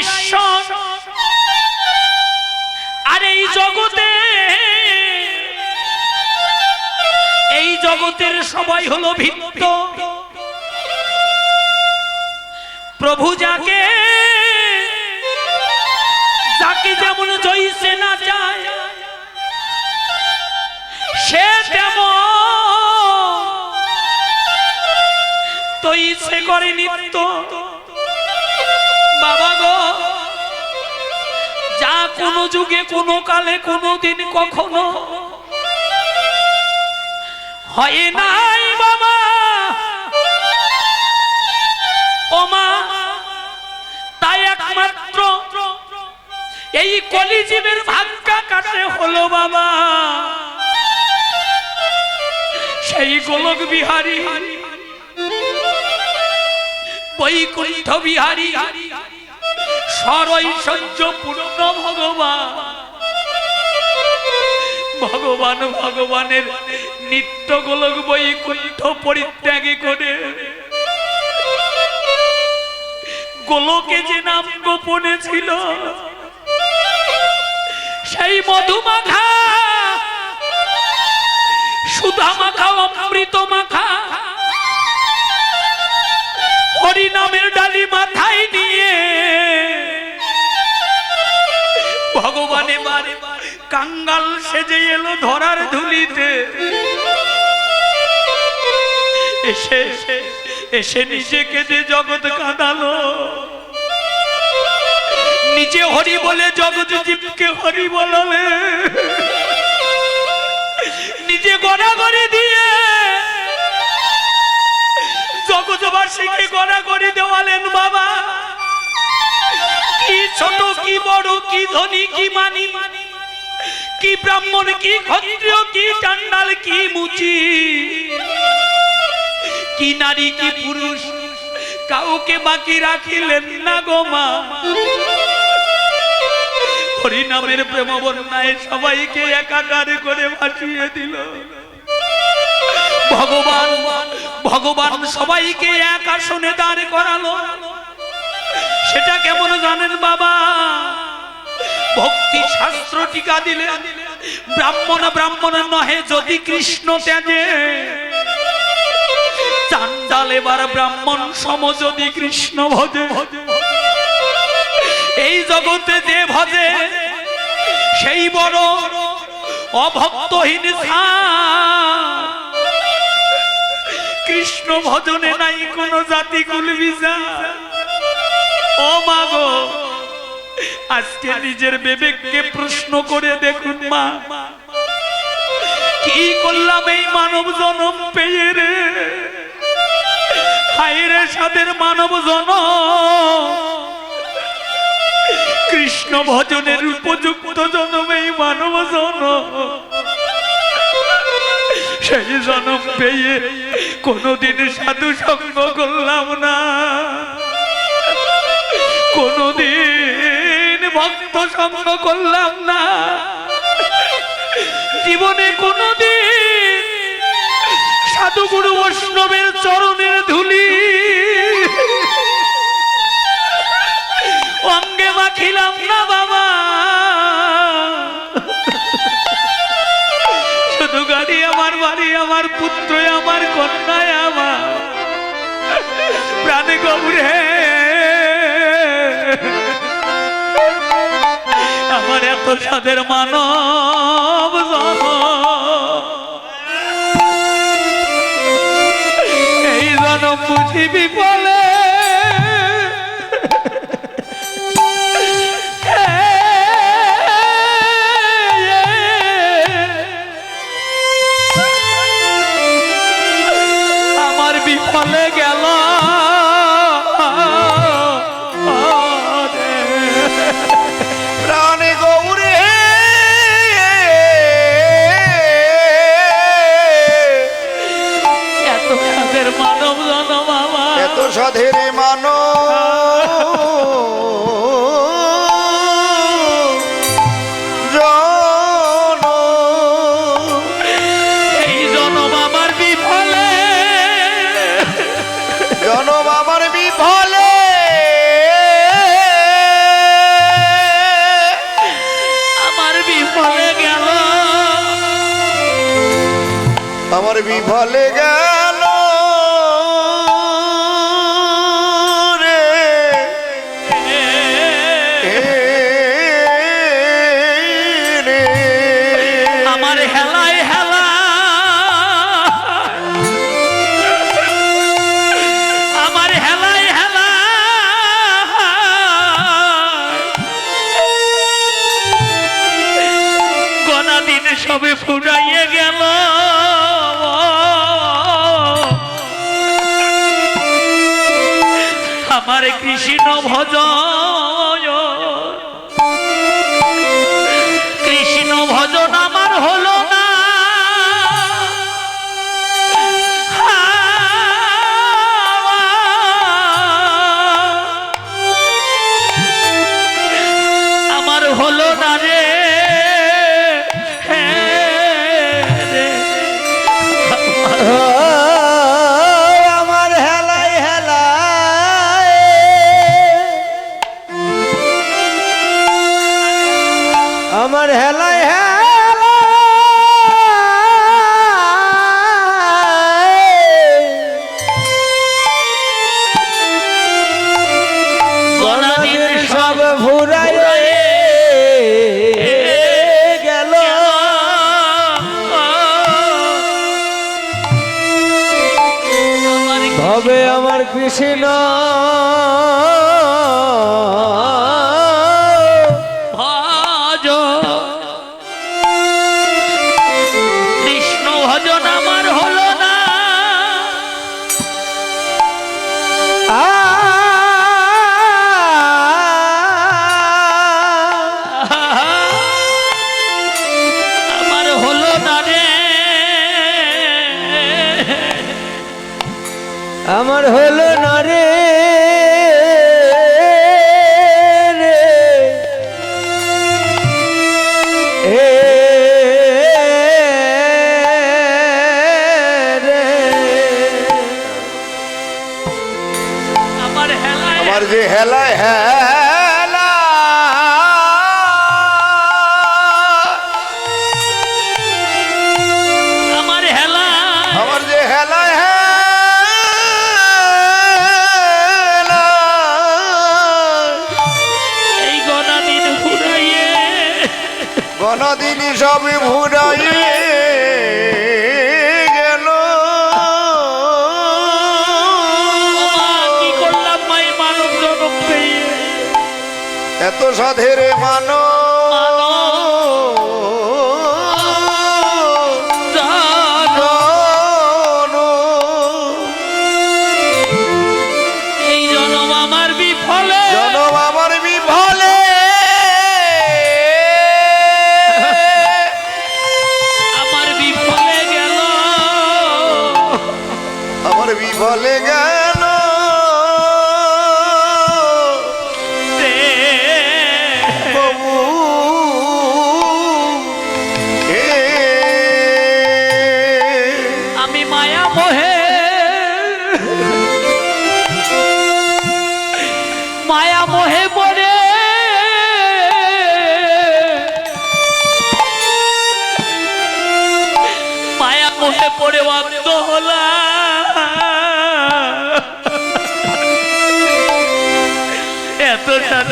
ঈশ্বর। আর এই জগতে, এই জগতের সবাই হলো ভিত্ত। প্রভু যাকে যাকে যেমন জয়সে না চায় সে তেমন তো ইচ্ছে করে নিত্য। গো যা কোনো যুগে, কোনো কালে, কোনো দিন কখনো হয় নাই বাবা। ও মা, তাই একমাত্র এই কলিজীবের ভাগ্যা কাটে হলো বাবা। সেই গোলক বিহারী, বৈকুণ্ঠ বিহারী সরৈশ্বর্য পূর্ণ ভগবান। ভগবান ভগবানের নিত্য গোলক বৈকুণ্ঠ পরিত্যাগে করে গোলকে যে নাম গোপনে ছিল, সেই মধুমাখা সুধা মাখা অমৃত মাখা হরি নামের ডালি মাথায় নিয়ে ভগবানে বারে কাঙ্গাল সেজে এলো ধরার ধুলিতে। এসে এসে নিজে কেঁদে জগৎ কাঁদালো। নিজে হরি বলে জগৎ জীবকে হরি বললে। নিজে গড়া গড়াগড়ি দিয়ে জগৎবাসীকে গড়াগড়ি দেওয়ালেন বাবা। ছোট কি বড়, কি ধনী, কি মানি? কি ব্রাহ্মণ, কি ক্ষত্রিয়, কি চান্ডাল কি মুচি? কি নারী, কি পুরুষ? কাউকে বাকি রাখিলেন না হরিনামের প্রেম বন্যায় সবাইকে একাকার করে ভাসিয়ে দিল। ভগবান ভগবান সবাইকে এক আসনে দাঁড় করালো। সেটা কেমন জানেন বাবা? ভক্তি শাস্ত্র টিকা দিলে ব্রাহ্মণ ব্রাহ্মণ নহে, যদি কৃষ্ণ ত্যাজে। চান্ডাল এবার ব্রাহ্মণ সম যদি কৃষ্ণ ভজে। এই জগতে যে ভজে, সেই বড় অভক্তহীন। কৃষ্ণ ভজনে নাই কোন জাতি কুল ও মাগো আজকে নিজের বিবেককে প্রশ্ন করে দেখুন মা কি করলাম এই মানব জনম পেয়ে রে? হাইরে সাদের মানব জনম কৃষ্ণ ভজনের উপযুক্ত জনম এই মানব জনম সেই জনম পেয়ে কোনোদিন সাধু সঙ্গ করলাম না। কোনোদিন ভক্ত সঙ্গ করলাম না। জীবনে কোনোদিন সাধুগুরু বৈষ্ণবের চরণের ধুলি অঙ্গে মাখিলাম না বাবা। শুধু গাড়ি আমার বাড়ি, আমার পুত্র, আমার কন্যায় আমার প্রাণে গৌরে আমার এত সাদের মানব। এই জনম বুঝিবি বলে আমার বিফলে গেল রে। রে। আমার হেলায় হেলা আমার হেলায় হেলা গোনা সবে ফুল আমার কৃষ্ণ ভজন। হেলা হেলা। আমার হেলা। আমার যে হেলা হেলা। এই গণাদিন ঘুরাইয়ে গণদিন সবই এত সাধের মানো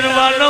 करवालो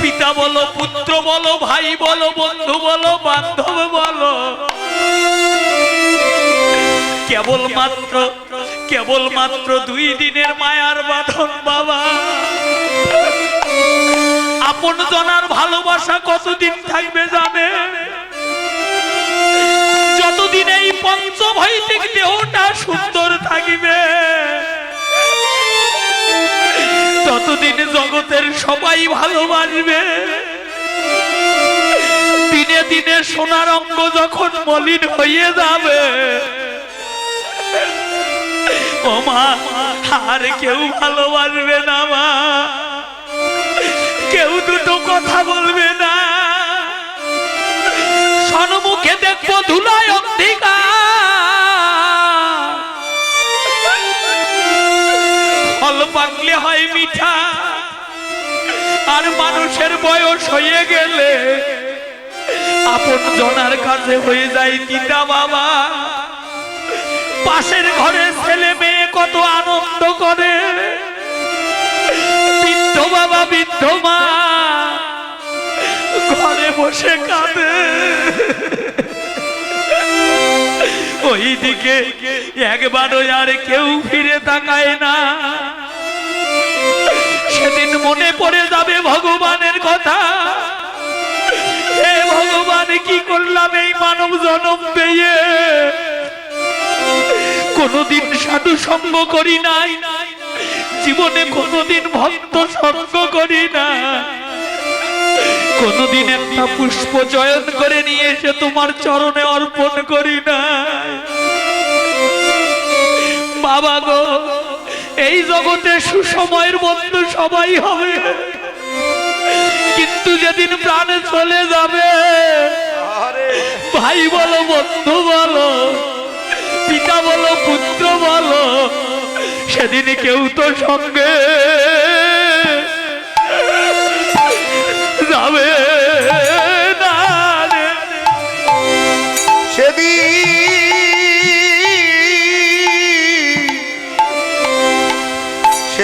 পিতা বলো, পুত্র বলো, ভাই বলো, বন্ধু বলো, বান্ধব বলো। কেবল মাত্র কেবল মাত্র দুই দিনের মায়ার বাঁধন, বাবা। আপন জনার ভালোবাসা কতদিন থাকবে জানে? যতদিন এই পঞ্চভৈতিক দেহটা সুন্দর থাকিবে। ততদিন জগতের সবাই ভালোবাসবে দিনে দিনে সোনার অঙ্গ যখন মলিন হয়ে যাবে, ও মা, আর কেউ ভালোবাসবে না মা। কেউ দুটো কথা বলবে না। সন্মুখে দেখব ধুলায় অন্ধকার আর মানুষের বয়স হয়ে গেলে আপন জনার কাছে হয়ে যায় তিতা বাবা। পাশের ঘরে ছেলে মেয়ে কত আনন্দ করে। বৃদ্ধ বাবা, বৃদ্ধ মা ঘরে বসে কাঁদে। ওইদিকে একবারও আর কেউ ফিরে তাকায় না। সেদিন মনে পড়ে যাবে ভগবানের কথা। হে ভগবান, কি করলাম এই মানব জনম পেয়ে? কোনদিন সাধু সঙ্গ করি নাই। জীবনে কোনদিন ভক্ত সঙ্গ করি না। কোনদিন একটা পুষ্প চয়ন করে নিয়ে এসে তোমার চরণে অর্পণ করি না। বাবা গো এই জগতে সুসময়ের মধ্যে সবাই হবে। কিন্তু যেদিন প্রাণে চলে যাবে, ভাই বলো, বন্ধু বলো, পিতা বলো, পুত্র বলো, সেদিন কেউ তো সঙ্গে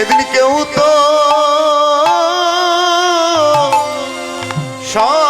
সেদিন কেউ তো সঙ্গে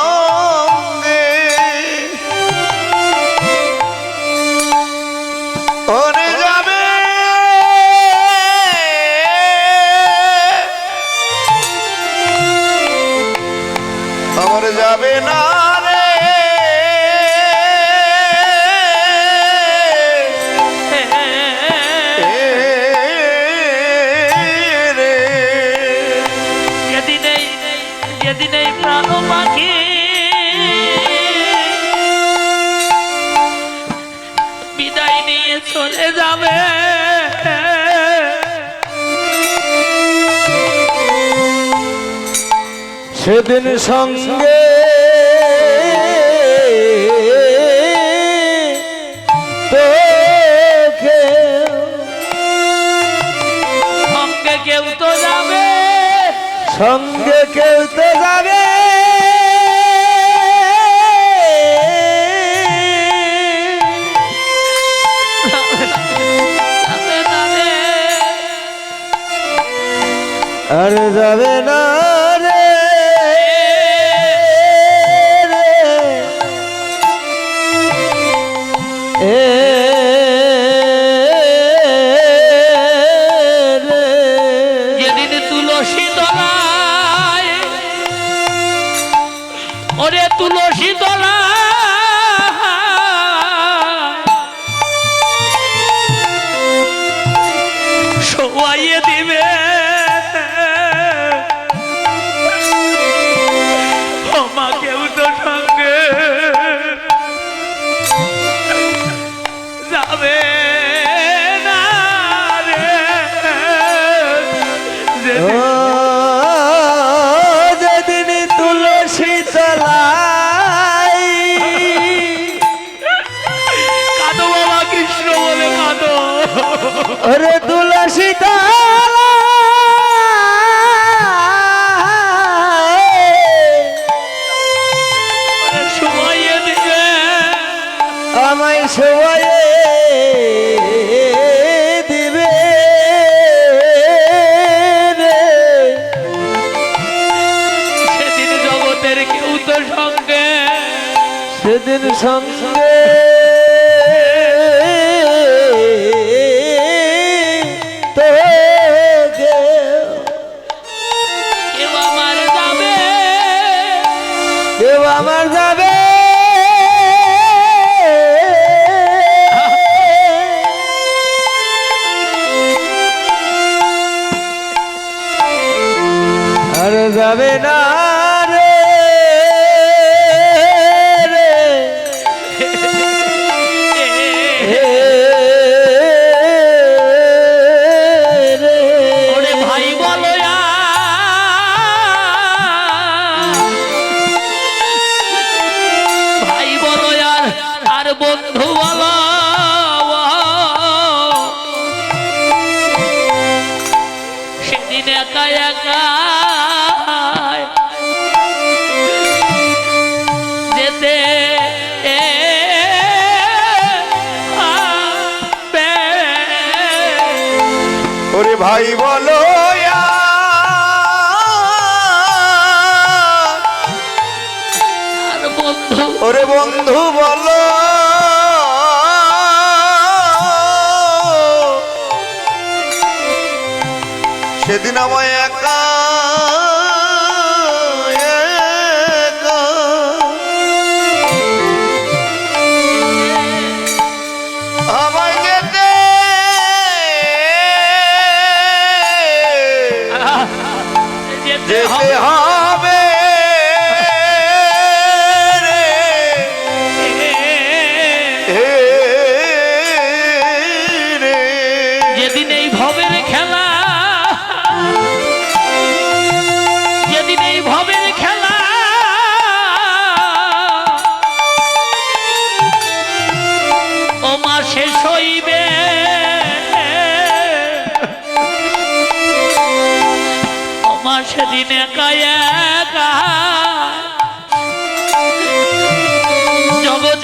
যেদিন এই প্রাণ পাখি। বিদায় নিয়ে চলে যাবে। সেদিন সঙ্গে সঙ্গে কেউ তো যাবে। সঙ্গে কেউ তো যাবে যাবে আর যাবে না। আমায় সবাই দিবে সেদিন জগতের কেউ তো সঙ্গে সেদিন সংসার જવે ના ভাই বলো ওরে বন্ধু বলো। সেদিন আমায় যেতে হয়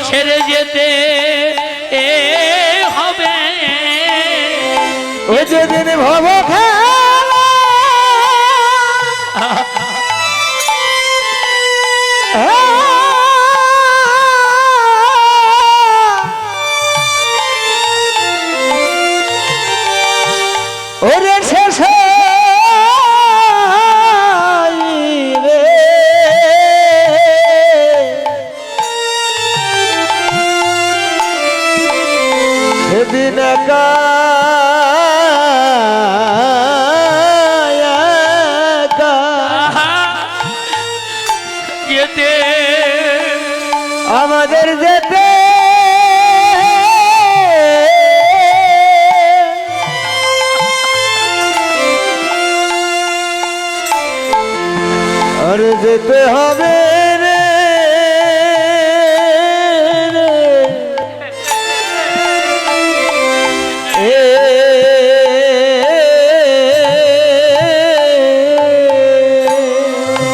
ছেড়ে যেতে হবে। ও যেদিন ভব খা